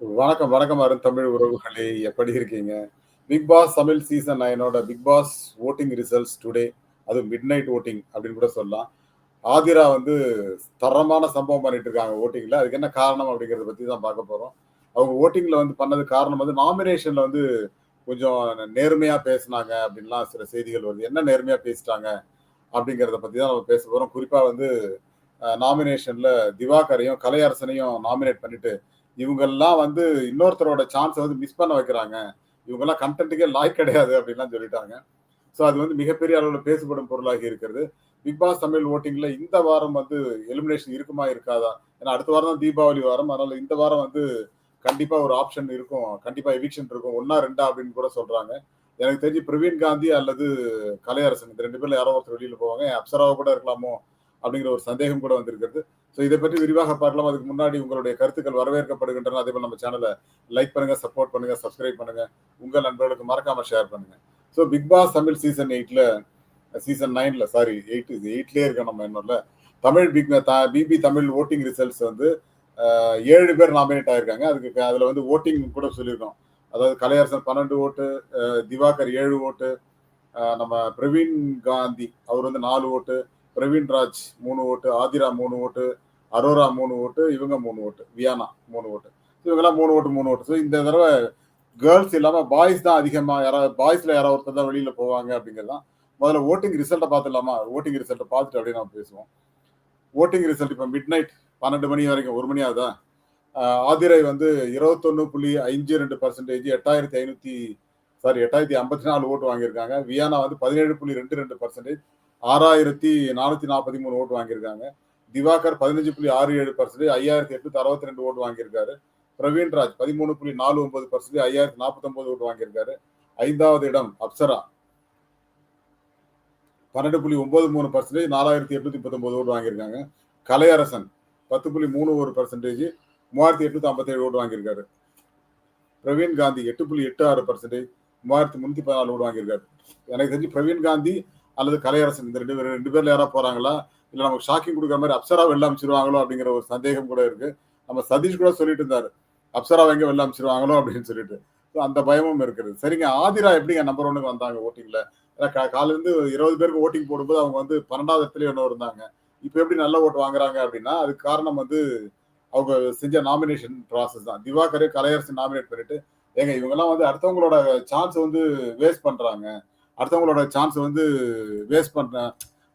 வணக்கம், வணக்கம் அருண் தமிழ் உறவுகளே! எப்படி இருக்கீங்க? Bigg Boss Tamil season நைனோட Bigg Boss voting results today. அதுவும் மிட் நைட் ஓட்டிங் அப்படின்னு கூட சொல்லலாம். ஆதிரா வந்து தரமான சம்பவம் பண்ணிட்டு இருக்காங்க ஓட்டிங்ல அதுக்கு என்ன காரணம் அப்படிங்கறத பத்தி தான் பார்க்க போறோம். அவங்க ஓட்டிங்ல வந்து பண்ணது காரணம் வந்து நாமினேஷன்ல வந்து கொஞ்சம் நேர்மையா பேசுனாங்க அப்படின்லாம் சில செய்திகள் வருது. என்ன நேர்மையா பேசிட்டாங்க அப்படிங்கிறத பத்தி தான் நம்ம பேச போறோம். குறிப்பா வந்து நாமினேஷன்ல திவாகரையும், கலையரசனையும் நாமினேட் பண்ணிட்டு, இவங்கெல்லாம் வந்து இன்னொருத்தரோட சான்ஸை வந்து மிஸ் பண்ண வைக்கிறாங்க. இவங்கெல்லாம் கண்டென்ட்டுக்கே லாய் கிடையாது அப்படின்லாம் சொல்லிட்டாங்க. ஸோ அது வந்து மிகப்பெரிய அளவில் பேசப்படும் பொருளாகி இருக்கிறது. பிக் பாஸ் தமிழ் ஓட்டிங்கில் இந்த வாரம் வந்து எலிமினேஷன் இருக்குமா? இருக்காதா? ஏன்னா அடுத்த வாரம் தான் தீபாவளி வாரம். அதனால இந்த வாரம் வந்து கண்டிப்பாக ஒரு ஆப்ஷன் இருக்கும். கண்டிப்பாக எவிக்ஷன் இருக்கும். 1ஆ 2ஆ அப்படின்னு கூட சொல்கிறாங்க எனக்கு தெரிஞ்சு பிரவீன் காந்தி அல்லது கலையரசன் இந்த ரெண்டு பேர்ல யாரோ ஒருத்தர் வெளியில் போவாங்க. அப்சராவை கூட இருக்கலாமோ? அப்படிங்கிற ஒரு சந்தேகம் கூட வந்திருக்கிறது. ஸோ இதை பற்றி விரிவாக பார்க்கலாம். அதுக்கு முன்னாடி உங்களுடைய கருத்துக்கள் வரவேற்கப்படுகின்றன. அதேபோல நம்ம சேனலை லைக் பண்ணுங்க, சப்போர்ட் பண்ணுங்க, சப்ஸ்கிரைப் பண்ணுங்க. உங்கள் நண்பர்களுக்கு மறக்காம ஷேர் பண்ணுங்க. So Bigg Boss Tamil season எயிட்ல சீசன் நைன்ல சாரி எயிட் இது 8லயே இருக்கோம் நம்ம இன்னும்ல. Tamil Bigg the BB Tamil voting results வந்து ஏழு பேர் நாமினேட் ஆயிருக்காங்க. அதுக்கு அதில் வந்து ஓட்டிங் கூட சொல்லியிருக்கோம். அதாவது கலையரசன் 12 ஓட்டு, திவாகர் ஏழு ஓட்டு, நம்ம பிரவீன் காந்தி அவர் வந்து நாலு ஓட்டு, பிரவீன் ராஜ் மூணு ஓட்டு, ஆதிரா மூணு ஓட்டு, அரோரா மூணு ஓட்டு, இவங்க மூணு ஓட்டு, வியானா மூணு ஓட்டு. இவங்கலாம் மூணு ஓட்டு, மூணு ஓட்டு. ஸோ இந்த தடவை கேர்ள்ஸ் இல்லாம பாய்ஸ் தான் அதிகமா யாராவது பாய்ஸ்ல யாராவது ஒருத்தர் தான் வெளியில போவாங்க அப்படிங்கிறது தான். முதல்ல ஓட்டிங் ரிசல்ட்டை பார்த்துடலாமா? ஓட்டிங் ரிசல்ட்டை பார்த்துட்டு அப்படியே நம்ம பேசுவோம். ஓட்டிங் ரிசல்ட் இப்போ மிட் நைட் 12 மணி வரைக்கும் ஒரு மணி ஆகுதா? ஆதிரை வந்து 21.52% 8500 சாரி 8054 ஓட்டு வாங்கியிருக்காங்க. வியானா வந்து பதினேழு புள்ளி ரெண்டு ரெண்டு பர்சன்டேஜ் ஆறாயிரத்தி நானூத்தி நாற்பத்தி மூணு ஓட்டு வாங்கியிருக்காங்க. திவாகர் பதினஞ்சு புள்ளி ஆறு ஏழு பர்சன்டேஜ் ஐயாயிரத்தி எட்நூத்தி அறுபத்தி ரெண்டு ஓட்டு வாங்கியிருக்காரு. பிரவீன்ராஜ் பதிமூணு புள்ளி நாலு ஒன்பது பர்சன்டேஜ் ஐயாயிரத்தி நாற்பத்தொன்பது ஓட்டு வாங்கியிருக்காரு. ஐந்தாவது இடம் அப்சரா. பன்னெண்டு புள்ளி ஒன்பது மூணு பர்சன்டேஜ் நாலாயிரத்தி எட்நூத்தி பத்தொன்பது ஓட்டு வாங்கியிருக்காங்க. கலையரசன் பத்து புள்ளி மூணு ஒரு பர்சன்டேஜ் மூவாயிரத்தி எட்நூத்தி ஐம்பத்தேழு ஓட்டு வாங்கியிருக்காரு. பிரவீன் காந்தி எட்டு புள்ளி எட்டு ஆறு பர்சன்டேஜ் மூவாயிரத்தி முன்னூத்தி பதினாலு ஓட்டு வாங்கியிருக்காரு. எனக்கு தெரிஞ்சு பிரவீன் காந்தி அல்லது கலையரசன் இந்த ரெண்டு பேர் ரெண்டு பேர்ல யாராவது போறாங்களா? இல்ல நமக்கு ஷாக்கிங் கொடுக்குற மாதிரி அப்சரா வெளில அமைச்சிருவாங்களோ அப்படிங்கிற ஒரு சந்தேகம் கூட இருக்கு. நம்ம சதீஷ் கூட சொல்லிட்டு இருந்தாரு. அப்சரா எங்க வெளில அமைச்சிருவாங்களோ அப்படின்னு சொல்லிட்டு. ஸோ அந்த பயமும் இருக்குது சரிங்க ஆதிரா எப்படிங்க நம்பர் ஒன்னுக்கு வந்தாங்க ஓட்டிங்ல ஏன்னா காலிலிருந்து இருபது பேருக்கு ஓட்டிங் போடும்போது அவங்க வந்து 12வது இடத்துலயோ ஒன்று இருந்தாங்க. இப்போ எப்படி நல்ல ஓட்டு வாங்குறாங்க அப்படின்னா, அதுக்கு காரணம் வந்து அவங்க செஞ்ச நாமினேஷன் ப்ராசஸ் தான். திவாகரே கலையரசன் நாமினேட் பண்ணிட்டு, ஏங்க இவங்கெல்லாம் வந்து அடுத்தவங்களோட சான்ஸ் வந்து வேஸ்ட் பண்றாங்க. அடுத்தவங்களோட சான்ஸ் வந்து வேஸ்ட் பண்ற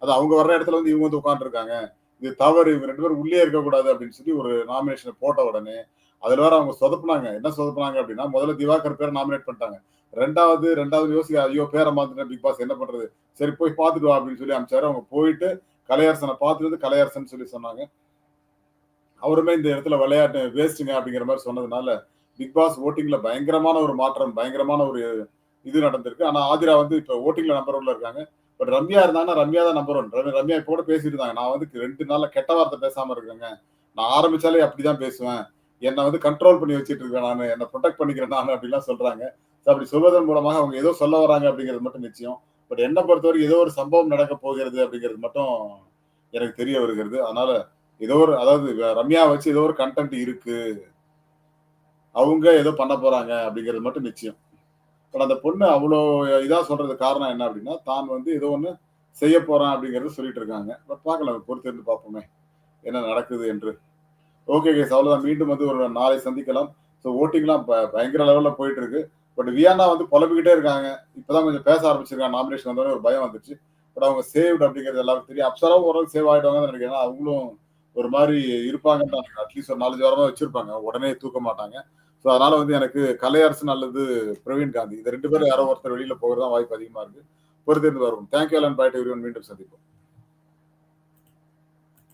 அது அவங்க வர்ற இடத்துல வந்து இவங்க வந்து உட்காந்துருக்காங்க இது தவறு. இவங்க ரெண்டு பேரும் உள்ளே இருக்கக்கூடாது அப்படின்னு சொல்லி ஒரு நாமினேஷனை போட்ட உடனே, அதுல வேற அவங்க சொதப்புனாங்க. என்ன சொதப்புனாங்க அப்படின்னா, முதல்ல திவாகர் பேரை நாமினேட் பண்ணிட்டாங்க. 2வது 2வது யோசிக்க ஐயோ! பேரை மாத்திட்டேன் பிக் பாஸ் என்ன பண்றது? சரி போய் பார்த்துட்டு வா அப்படின்னு சொல்லி அனுப்பிச்சாரு. அவங்க போயிட்டு கலையரசனை பார்த்துட்டு வந்து கலையரசன் சொல்லி சொன்னாங்க. அவருமே இந்த இடத்துல விளையாட்டு வேஸ்ட்டுங்க அப்படிங்கிற மாதிரி சொன்னதுனால, பிக் பாஸ் ஓட்டிங்ல பயங்கரமான ஒரு மாற்றம், பயங்கரமான ஒரு இது நடந்திருக்கு. ஆனா ஆதிரா வந்து இப்ப ஓட்டிங்ல நம்பர் ஒன்ல இருக்காங்க. பட் ரம்யா இருந்தாங்கன்னா, ரம்யா தான் நம்பர் ஒன் ரம்யா இப்போ கூட பேசியிருந்தாங்க நான் வந்து ரெண்டு நாள்ல கெட்ட வார்த்தை பேசாம இருக்கேங்க. நான் ஆரம்பிச்சாலே அப்படிதான் பேசுவேன். என்னை வந்து கண்ட்ரோல் பண்ணி வச்சுட்டு இருக்கேன் நான் என்ன ப்ரொடெக்ட் பண்ணிக்கிறேன் நான் அப்படிலாம் சொல்றாங்க. அப்படி சொல்வதன் மூலமாக அவங்க ஏதோ சொல்ல வராங்க அப்படிங்கிறது மட்டும் நிச்சயம். பட் என்னை பொறுத்தவரைக்கும் ஏதோ ஒரு சம்பவம் நடக்க போகிறது அப்படிங்கிறது மட்டும் எனக்கு தெரிய வருகிறது. அதனால ஏதோ ஒரு அதாவது ரம்யா வச்சு ஏதோ ஒரு கன்டென்ட் இருக்கு. அவங்க ஏதோ பண்ண போறாங்க அப்படிங்கிறது மட்டும் நிச்சயம். பட் அந்த பொண்ணு அவ்வளோ இதாக சொல்றது காரணம் என்ன அப்படின்னா, தான் வந்து ஏதோ ஒன்று செய்ய போறான் அப்படிங்கிறத சொல்லிட்டு இருக்காங்க. பட் பார்க்கலாம் பொறுத்திருந்து பார்ப்போமே. என்ன நடக்குது என்று. ஓகே கேஸ் அவ்வளோதான் மீண்டும் வந்து ஒரு நாளை சந்திக்கலாம். ஸோ ஓட்டிங்லாம் ப பயங்கர லெவலில் போயிட்டு இருக்கு. பட் வியானா வந்து புலம்பிக்கிட்டே இருக்காங்க. இப்போதான் கொஞ்சம் பேச ஆரம்பிச்சிருக்காங்க. நாமினேஷன் வந்தோடனே ஒரு பயம் வந்துச்சு பட் அவங்க சேவ்டு அப்படிங்கிறது எல்லாருக்கும் தெரியும். அப்சராவும் ஓரளவுக்கு சேவ் ஆகிட்டாங்கன்னு நினைக்கிறேன். அவங்களும் ஒரு மாதிரி இருப்பாங்கன்னு அட்லீஸ்ட் ஒரு நாலஞ்சு வாரமாக வச்சிருப்பாங்க. உடனே தூக்க மாட்டாங்க. ஸோ அதனால வந்து எனக்கு கலையரசன் அல்லது பிரவீன் காந்தி இந்த ரெண்டு பேரும் யாரோ ஒருத்தர் வெளியில போகிறது தான் வாய்ப்பு அதிகமா இருக்கு. பொறுத்திருந்து வருவோம் தேங்க் யூ பாய்ட்டு மீண்டும் சந்திப்போம்.